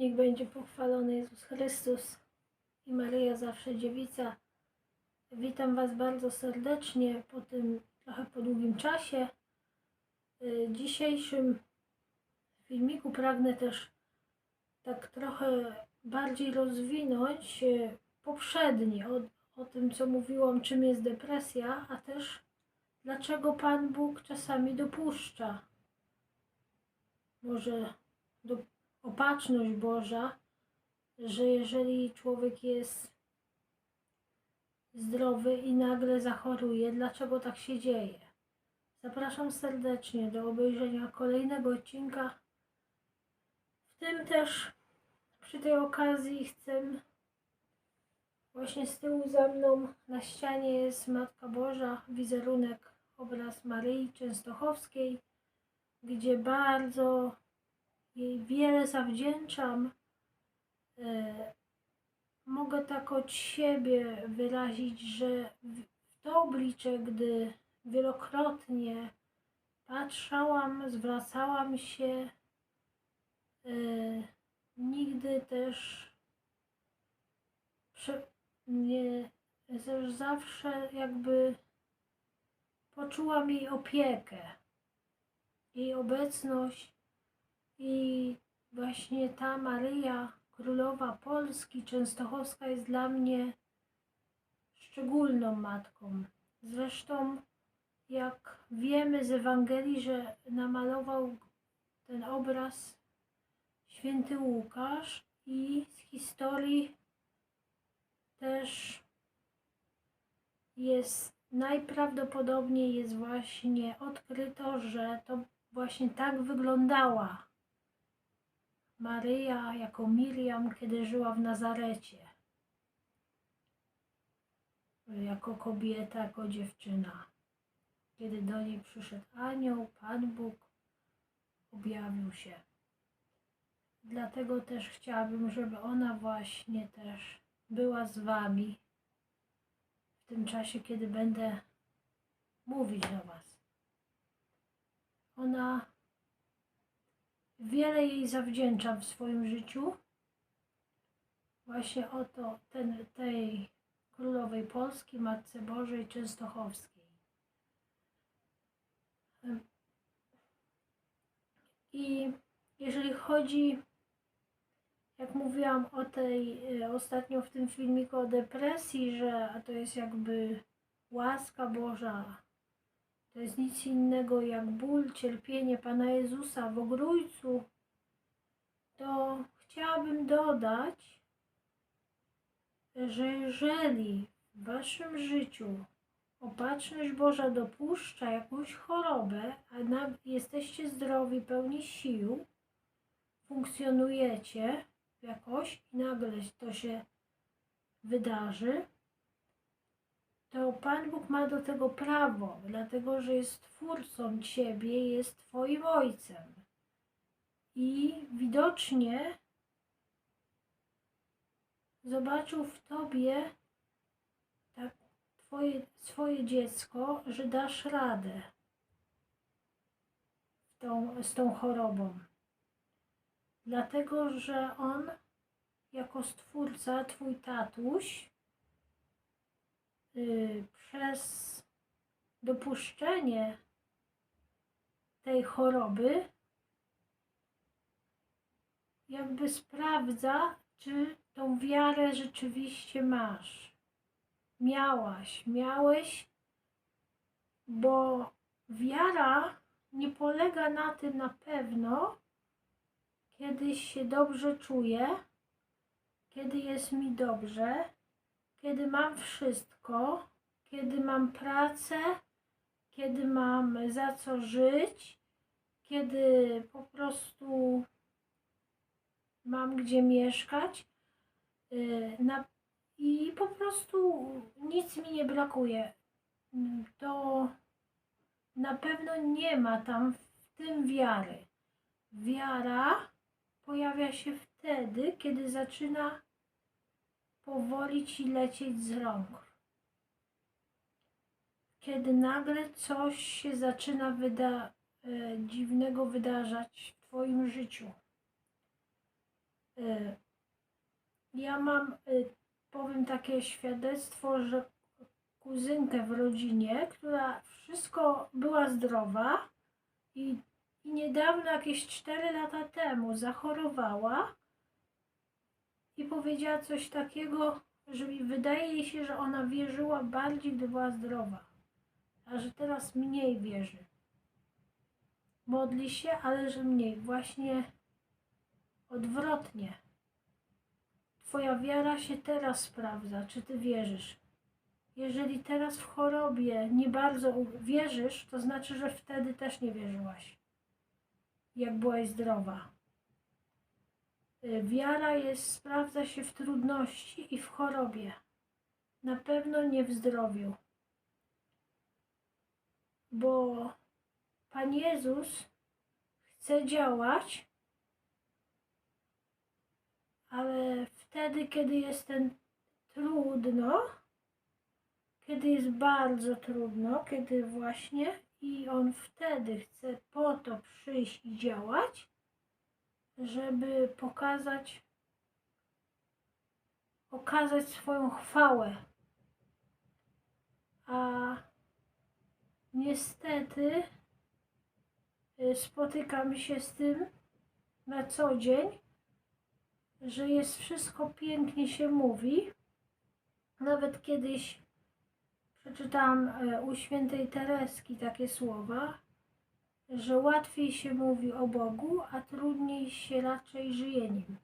Niech będzie pochwalony Jezus Chrystus i Maryja zawsze dziewica. Witam Was bardzo serdecznie po tym trochę po długim czasie. Y, W dzisiejszym filmiku pragnę też tak trochę bardziej rozwinąć y, poprzedni o, o tym, co mówiłam, czym jest depresja, a też dlaczego Pan Bóg czasami dopuszcza. Może do, opatrzność Boża, że jeżeli człowiek jest zdrowy i nagle zachoruje, dlaczego tak się dzieje? Zapraszam serdecznie do obejrzenia kolejnego odcinka. W tym też przy tej okazji chcę właśnie z tyłu za mną na ścianie jest Matka Boża, wizerunek, obraz Maryi Częstochowskiej, gdzie bardzo jej wiele zawdzięczam. E, Mogę tak od siebie wyrazić, że w to oblicze, gdy wielokrotnie patrzałam, zwracałam się, e, nigdy też nie, też zawsze jakby poczułam jej opiekę, jej obecność i właśnie ta Maryja, królowa Polski, Częstochowska jest dla mnie szczególną matką. Zresztą, jak wiemy z Ewangelii, że namalował ten obraz święty Łukasz i z historii też jest najprawdopodobniej jest właśnie odkryto, że to właśnie tak wyglądała Maryja jako Miriam, kiedy żyła w Nazarecie. Jako kobieta, jako dziewczyna. Kiedy do niej przyszedł anioł, Pan Bóg objawił się. Dlatego też chciałabym, żeby ona właśnie też była z Wami w tym czasie, kiedy będę mówić do Was. Ona wiele jej zawdzięczam w swoim życiu. Właśnie oto ten, tej królowej Polski, Matce Bożej Częstochowskiej. I jeżeli chodzi, jak mówiłam o tej y, ostatnio w tym filmiku o depresji, że to jest jakby łaska Boża, to jest nic innego jak ból, cierpienie Pana Jezusa w ogrójcu, to chciałabym dodać, że jeżeli w Waszym życiu opatrzność Boża dopuszcza jakąś chorobę, a jesteście zdrowi, pełni sił, funkcjonujecie jakoś i nagle to się wydarzy, to Pan Bóg ma do tego prawo, dlatego że jest Twórcą Ciebie, jest Twoim Ojcem. I widocznie zobaczył w Tobie tak twoje, swoje dziecko, że dasz radę tą, z tą chorobą. Dlatego, że On jako Stwórca, Twój tatuś, y, przez dopuszczenie tej choroby jakby sprawdza, czy tą wiarę rzeczywiście masz. Miałaś, miałeś, bo wiara nie polega na tym na pewno, kiedy się dobrze czuję, kiedy jest mi dobrze, kiedy mam wszystko, kiedy mam pracę, kiedy mam za co żyć, kiedy po prostu mam gdzie mieszkać na, i po prostu nic mi nie brakuje. To na pewno nie ma tam w tym wiary. Wiara pojawia się wtedy, kiedy zaczyna powoli ci lecieć z rąk. Kiedy nagle coś się zaczyna wyda- e, dziwnego wydarzać w Twoim życiu. Y, Ja mam, y, powiem takie świadectwo, że kuzynkę w rodzinie, która wszystko była zdrowa i, i niedawno, jakieś 4 lata temu, zachorowała i powiedziała coś takiego, że mi wydaje się, że ona wierzyła bardziej, gdy była zdrowa, a że teraz mniej wierzy. Modli się, ale że mniej. Właśnie odwrotnie. Twoja wiara się teraz sprawdza, czy ty wierzysz. Jeżeli teraz w chorobie nie bardzo wierzysz, to znaczy, że wtedy też nie wierzyłaś, jak byłaś zdrowa. Y, Wiara jest, sprawdza się w trudności i w chorobie. Na pewno nie w zdrowiu. Bo Pan Jezus chce działać, ale wtedy, kiedy jest ten trudno, kiedy jest bardzo trudno, kiedy właśnie i on wtedy chce po to przyjść i działać, żeby pokazać, okazać swoją chwałę. A niestety y, spotykam się z tym na co dzień, że jest wszystko pięknie się mówi. Nawet kiedyś przeczytałam e, u świętej Tereski takie słowa, że łatwiej się mówi o Bogu, a trudniej się raczej żyje nim.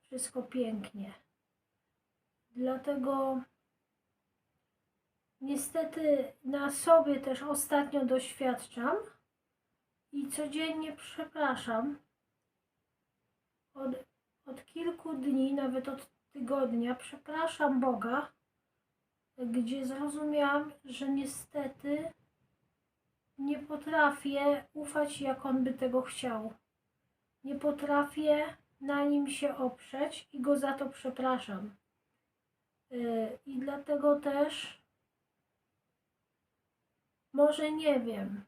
Wszystko pięknie. Dlatego niestety na sobie też ostatnio doświadczam i codziennie przepraszam. Od, od kilku dni, nawet od tygodnia, przepraszam Boga, gdzie zrozumiałam, że niestety nie potrafię ufać, jak On by tego chciał. Nie potrafię na nim się oprzeć i go za to przepraszam. Yy, I dlatego też, może nie wiem,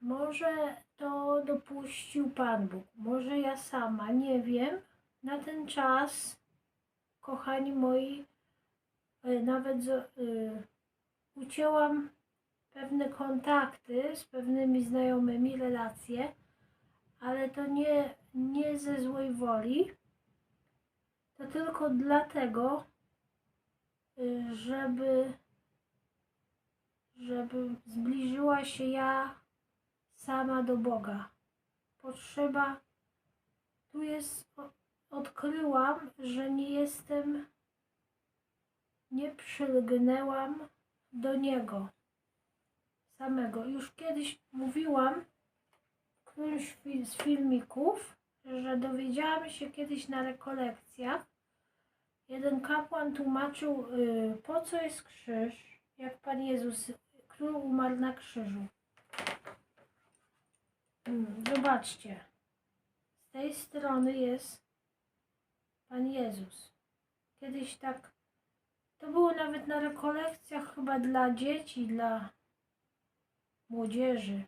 może to dopuścił Pan Bóg, może ja sama, nie wiem. Na ten czas, kochani moi, yy, nawet z, yy, ucięłam pewne kontakty z pewnymi znajomymi, relacje, ale to nie, nie ze złej woli, to tylko dlatego, y, żeby, żeby zbliżyła się ja sama do Boga. Potrzeba, tu jest, odkryłam, że nie jestem, nie przylgnęłam do Niego samego. Już kiedyś mówiłam w którymś z filmików, że dowiedziałam się kiedyś na rekolekcjach, jeden kapłan tłumaczył, y, po co jest krzyż, jak Pan Jezus, który umarł na krzyżu. Mm, Zobaczcie, z tej strony jest Pan Jezus. Kiedyś tak, to było nawet na rekolekcjach chyba dla dzieci, dla młodzieży.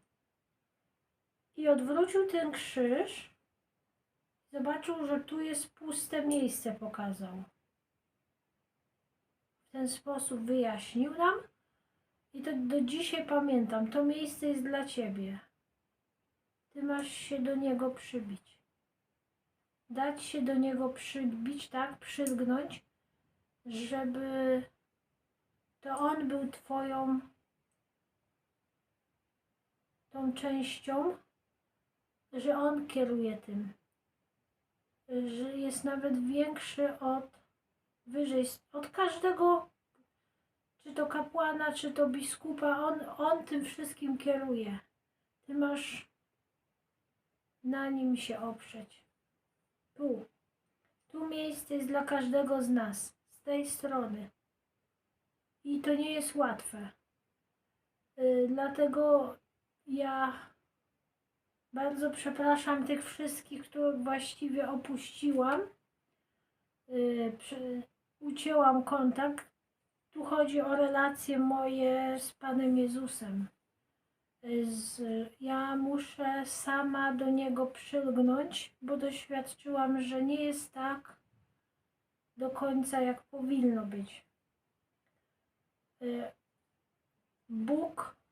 I odwrócił ten krzyż. Zobaczył, że tu jest puste miejsce, pokazał. W ten sposób wyjaśnił nam. I to do dzisiaj pamiętam. To miejsce jest dla ciebie. Ty masz się do niego przybić. Dać się do niego przybić, tak? Przylgnąć, żeby to on był twoją tą częścią, że on kieruje tym. Że jest nawet większy od wyżej, od każdego, czy to kapłana, czy to biskupa, on, on tym wszystkim kieruje. Ty masz na nim się oprzeć. Tu. Tu miejsce jest dla każdego z nas, z tej strony. I to nie jest łatwe. Y, dlatego ja bardzo przepraszam tych wszystkich, których właściwie opuściłam. Przy, ucięłam kontakt. Tu chodzi o relacje moje z Panem Jezusem. y, z, ja muszę sama do niego przylgnąć, bo doświadczyłam, że nie jest tak do końca, jak powinno być. Y, Bóg y,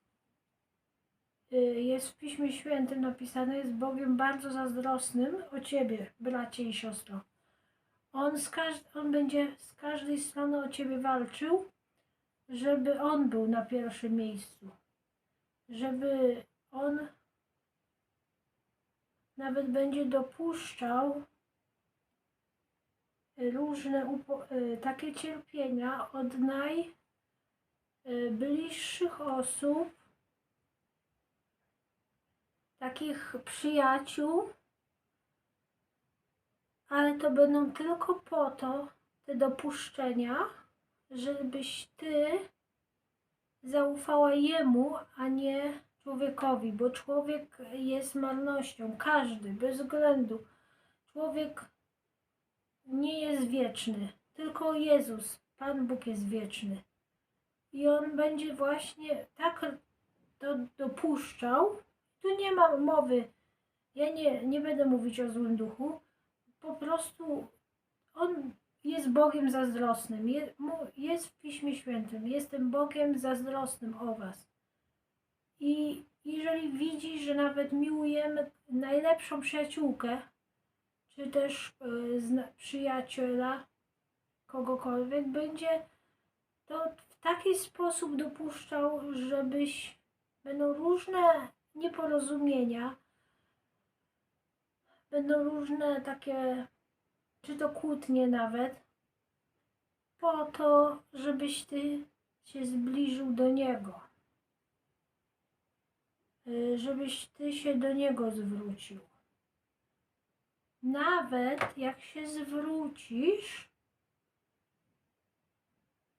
jest w Piśmie Świętym napisane, jest Bogiem bardzo zazdrosnym o Ciebie, bracie i siostro. On, z on będzie z każdej strony o Ciebie walczył, żeby On był na pierwszym miejscu. Żeby On nawet będzie dopuszczał różne y, takie cierpienia od najbliższych osób, takich przyjaciół, ale to będą tylko po to, te dopuszczenia, żebyś ty zaufała jemu, a nie człowiekowi, bo człowiek jest marnością, każdy, bez względu. Człowiek nie jest wieczny, tylko Jezus, Pan Bóg jest wieczny. I on będzie właśnie tak to dopuszczał. Tu nie ma mowy, ja nie, nie będę mówić o złym duchu, po prostu on jest Bogiem zazdrosnym. Je- mu- Jest w Piśmie Świętym. Jestem Bogiem zazdrosnym o Was. I jeżeli widzisz, że nawet miłujemy najlepszą przyjaciółkę, czy też zna- przyjaciela, kogokolwiek, będzie to w taki sposób dopuszczał, żebyś będą różne nieporozumienia, będą różne takie, czy to kłótnie nawet, po to, żebyś ty się zbliżył do Niego. Y, Żebyś ty się do Niego zwrócił. Nawet jak się zwrócisz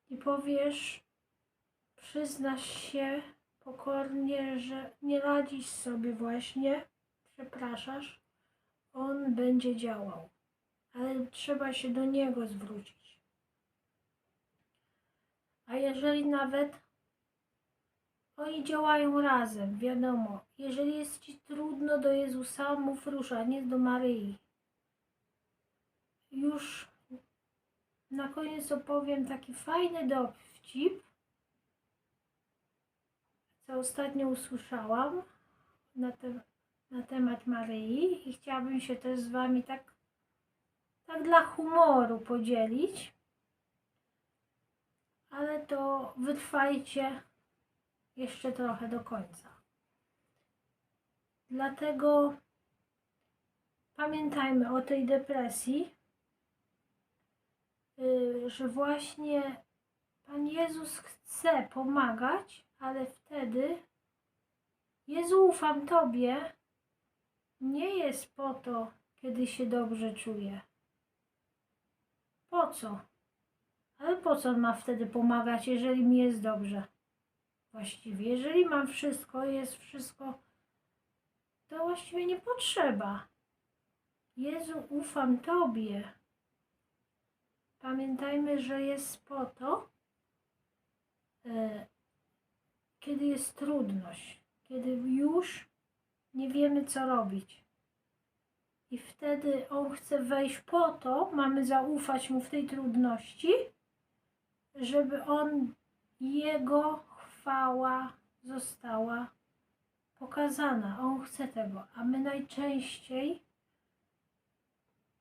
i powiesz, przyznasz się pokornie, że nie radzisz sobie właśnie, przepraszasz, on będzie działał, ale trzeba się do niego zwrócić. A jeżeli nawet oni działają razem, wiadomo, jeżeli jest ci trudno do Jezusa, mów rusza, nie do Maryi. Już na koniec opowiem taki fajny dowcip, co ostatnio usłyszałam na, te, na temat Maryi i chciałabym się też z Wami tak, tak dla humoru podzielić. Ale to wytrwajcie jeszcze trochę do końca. Dlatego pamiętajmy o tej depresji, y, że właśnie Pan Jezus chce pomagać, ale wtedy Jezu, ufam Tobie, nie jest po to, kiedy się dobrze czuję. Po co? Ale po co on ma wtedy pomagać, jeżeli mi jest dobrze? Właściwie, jeżeli mam wszystko, jest wszystko, to właściwie nie potrzeba. Jezu, ufam Tobie. Pamiętajmy, że jest po to, e, kiedy jest trudność, kiedy już nie wiemy, co robić. I wtedy On chce wejść po to, mamy zaufać Mu w tej trudności, żeby On, Jego chwała została pokazana. On chce tego, a my najczęściej,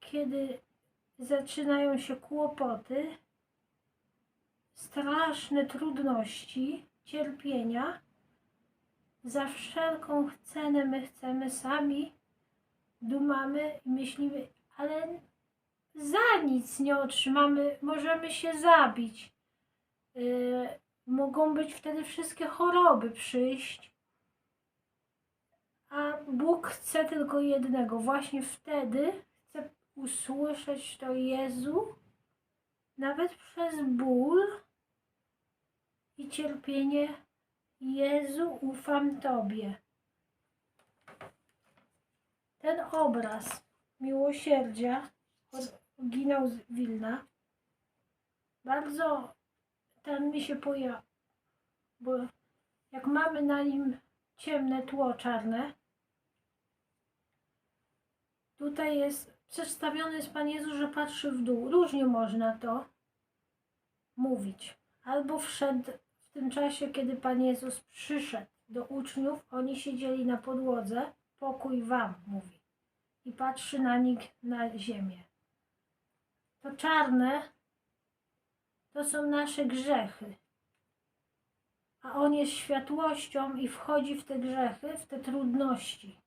kiedy zaczynają się kłopoty, straszne trudności, cierpienia, za wszelką cenę my chcemy sami, dumamy i myślimy, ale za nic nie otrzymamy, możemy się zabić. Yy, mogą być wtedy wszystkie choroby przyjść. A Bóg chce tylko jednego. Właśnie wtedy chce usłyszeć to Jezu, nawet przez ból i cierpienie. Jezu, ufam Tobie. Ten obraz miłosierdzia oryginał z Wilna bardzo tam mi się pojawia, bo jak mamy na nim ciemne tło czarne. Tutaj jest przedstawiony jest Pan Jezus, że patrzy w dół. Różnie można to mówić. Albo wszedł w tym czasie, kiedy Pan Jezus przyszedł do uczniów, oni siedzieli na podłodze, pokój wam, mówi. I patrzy na nich na ziemię. To czarne to są nasze grzechy. A On jest światłością i wchodzi w te grzechy, w te trudności,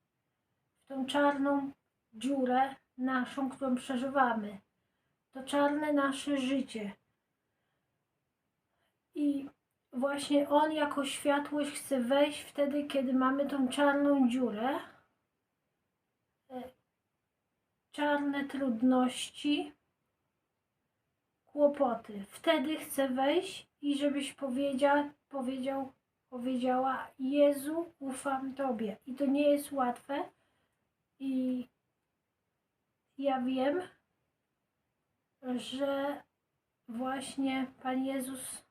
w tą czarną dziurę naszą, którą przeżywamy. To czarne nasze życie. I właśnie On jako światłość chce wejść wtedy, kiedy mamy tą czarną dziurę, e, czarne trudności, kłopoty. Wtedy chce wejść i żebyś powiedział, powiedział, powiedziała: Jezu, ufam Tobie. I to nie jest łatwe. I ja wiem, że właśnie Pan Jezus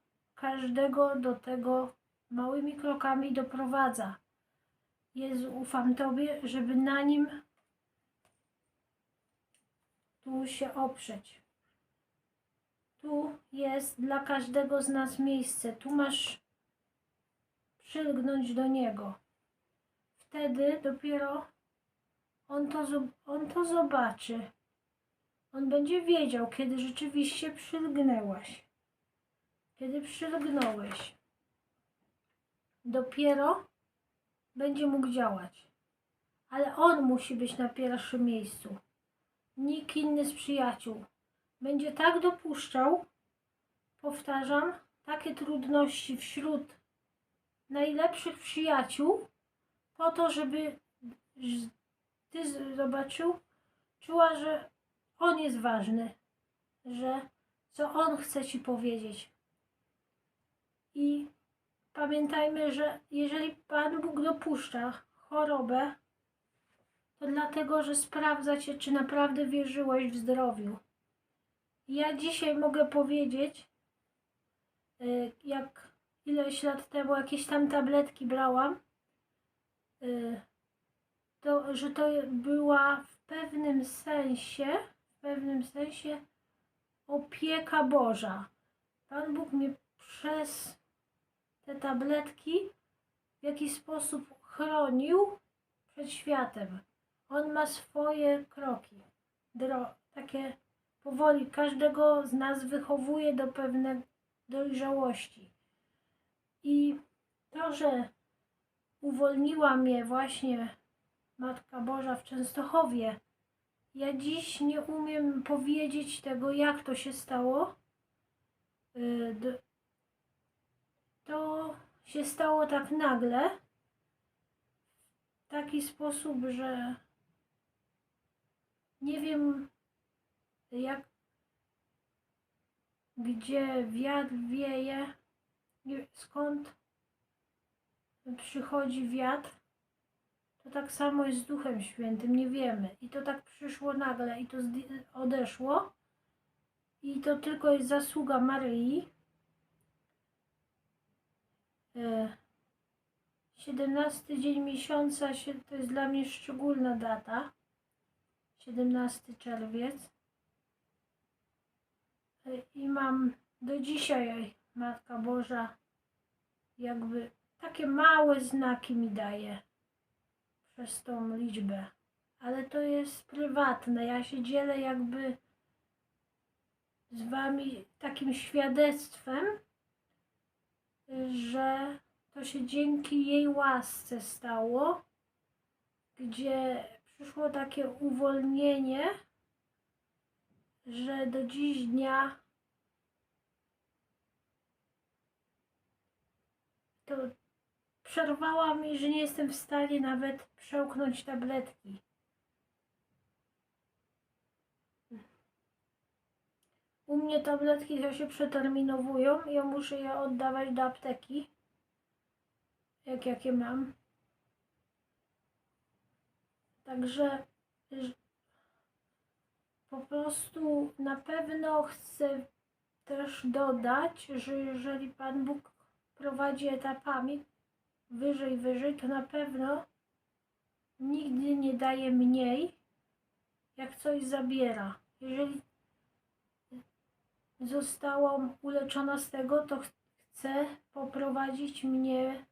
każdego do tego małymi krokami doprowadza. Jezu, ufam Tobie, żeby na nim tu się oprzeć. Tu jest dla każdego z nas miejsce. Tu masz przylgnąć do Niego. Wtedy dopiero on to, on to zobaczy. On będzie wiedział, kiedy rzeczywiście przylgnęłaś. Kiedy przylgnąłeś. Dopiero będzie mógł działać. Ale on musi być na pierwszym miejscu. Nikt inny z przyjaciół będzie tak dopuszczał, powtarzam, takie trudności wśród najlepszych przyjaciół, po to, żeby ty zobaczył, czuła, że on jest ważny, że co on chce ci powiedzieć. I pamiętajmy, że jeżeli Pan Bóg dopuszcza chorobę, to dlatego, że sprawdza cię, czy naprawdę wierzyłeś w zdrowiu. Ja dzisiaj mogę powiedzieć, y, jak ileś lat temu jakieś tam tabletki brałam, y, to, że to była w pewnym sensie, w pewnym sensie opieka Boża. Pan Bóg mnie przez te tabletki w jakiś sposób chronił przed światem. On ma swoje kroki, dro, takie powoli każdego z nas wychowuje do pewnej dojrzałości. I to, że uwolniła mnie właśnie Matka Boża w Częstochowie, ja dziś nie umiem powiedzieć tego, jak to się stało. To się stało tak nagle, w taki sposób, że nie wiem, jak gdzie wiatr wieje, skąd przychodzi wiatr, to tak samo jest z Duchem Świętym, nie wiemy. I to tak przyszło nagle i to odeszło. I to tylko jest zasługa Maryi. E, 17 dzień miesiąca to jest dla mnie szczególna data. 17 czerwiec. E, I mam do dzisiaj Matka Boża jakby takie małe znaki mi daje przez tą liczbę. Ale to jest prywatne. Ja się dzielę jakby z wami takim świadectwem, że to się dzięki jej łasce stało, gdzie przyszło takie uwolnienie, że do dziś dnia to przerwała mi, że nie jestem w stanie nawet przełknąć tabletki. Mnie tabletki to się przeterminowują i ja muszę je oddawać do apteki, jak jakie mam. Także po prostu na pewno chcę też dodać, że jeżeli Pan Bóg prowadzi etapami, wyżej, wyżej, to na pewno nigdy nie daje mniej, jak coś zabiera. Jeżeli zostałam uleczona z tego, to ch- chce poprowadzić mnie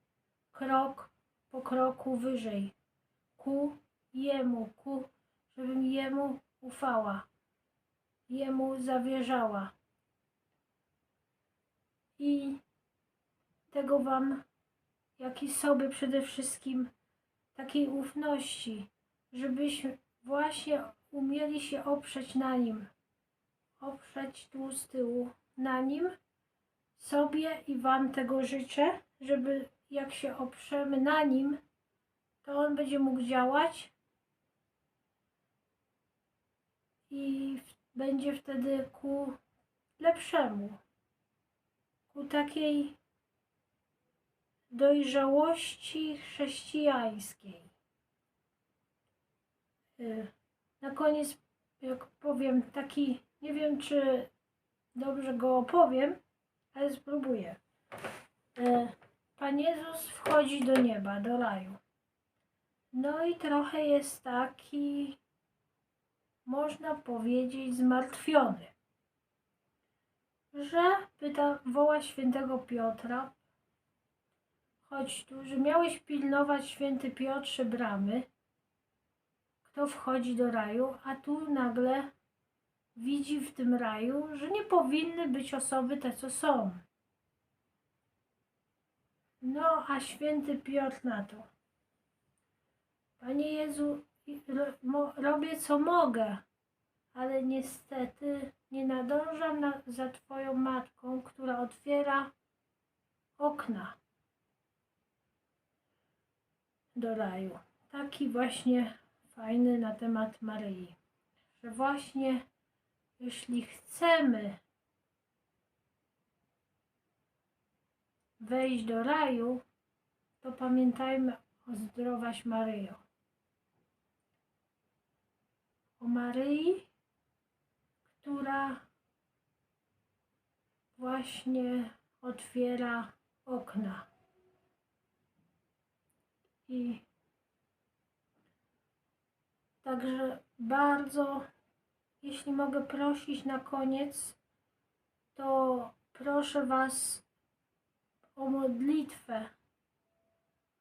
krok po kroku wyżej, ku Jemu, ku, żebym Jemu ufała, Jemu zawierzała. I tego Wam, jak i sobie przede wszystkim, takiej ufności, żebyśmy właśnie umieli się oprzeć na Nim, oprzeć tu z tyłu na Nim. Sobie i Wam tego życzę, żeby jak się oprzemy na Nim, to On będzie mógł działać i będzie wtedy ku lepszemu, ku takiej dojrzałości chrześcijańskiej. Y, Na koniec, jak powiem, taki, nie wiem czy dobrze go opowiem, ale spróbuję. Y, Pan Jezus wchodzi do nieba, do raju. No i trochę jest taki, można powiedzieć, zmartwiony. Że pyta, woła świętego Piotra, chodź tu, że miałeś pilnować święty Piotrze bramy, kto wchodzi do raju, a tu nagle widzi w tym raju, że nie powinny być osoby te, co są. No, a święty Piotr na to. Panie Jezu, robię co mogę, ale niestety nie nadążam na, za Twoją matką, która otwiera okna do raju. Taki właśnie fajny na temat Maryi, że właśnie jeśli chcemy wejść do raju, to pamiętajmy o zdrowaś Maryjo. O Maryi, która właśnie otwiera okna. I także bardzo, jeśli mogę prosić na koniec, to proszę Was o modlitwę,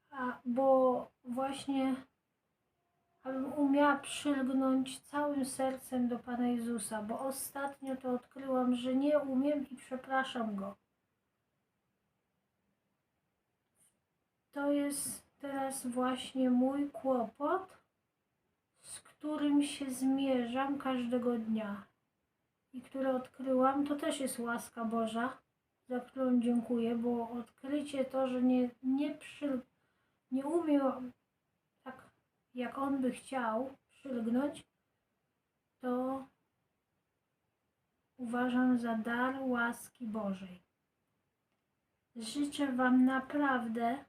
a, bo właśnie abym umiała przylgnąć całym sercem do Pana Jezusa, bo ostatnio to odkryłam, że nie umiem i przepraszam Go. To jest teraz właśnie mój kłopot, z którym się zmierzam każdego dnia i które odkryłam, to też jest łaska Boża, za którą dziękuję, bo odkrycie to, że nie, nie, przy, nie umiem tak, jak On by chciał przylgnąć, to uważam za dar łaski Bożej. Życzę Wam naprawdę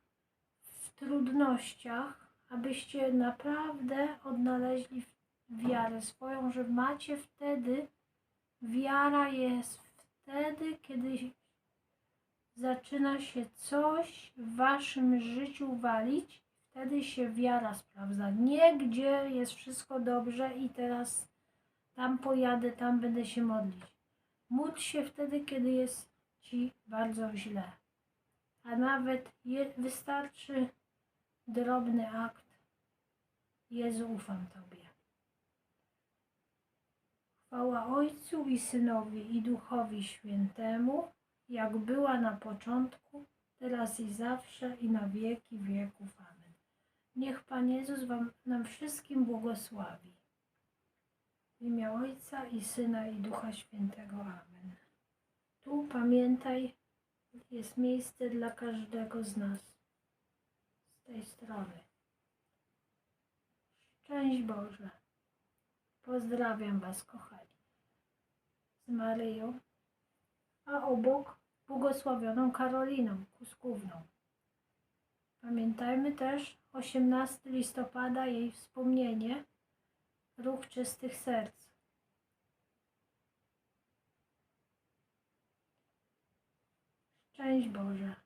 w trudnościach, abyście naprawdę odnaleźli wiarę swoją, że macie wtedy, wiara jest wtedy, kiedy zaczyna się coś w waszym życiu walić, wtedy się wiara sprawdza. Nie gdzie jest wszystko dobrze i teraz tam pojadę, tam będę się modlić. Módl się wtedy, kiedy jest ci bardzo źle. A nawet wystarczy drobny akt. Jezu, ufam Tobie. Chwała Ojcu i Synowi i Duchowi Świętemu, jak była na początku, teraz i zawsze i na wieki wieków. Amen. Niech Pan Jezus wam, nam wszystkim błogosławi. W imię Ojca i Syna i Ducha Świętego. Amen. Tu pamiętaj, jest miejsce dla każdego z nas. Z tej strony. Szczęść Boże. Pozdrawiam Was, kochani. Z Maryją, a obok błogosławioną Karoliną Kuskówną. Pamiętajmy też 18 listopada jej wspomnienie, ruch czystych serc. Szczęść Boże.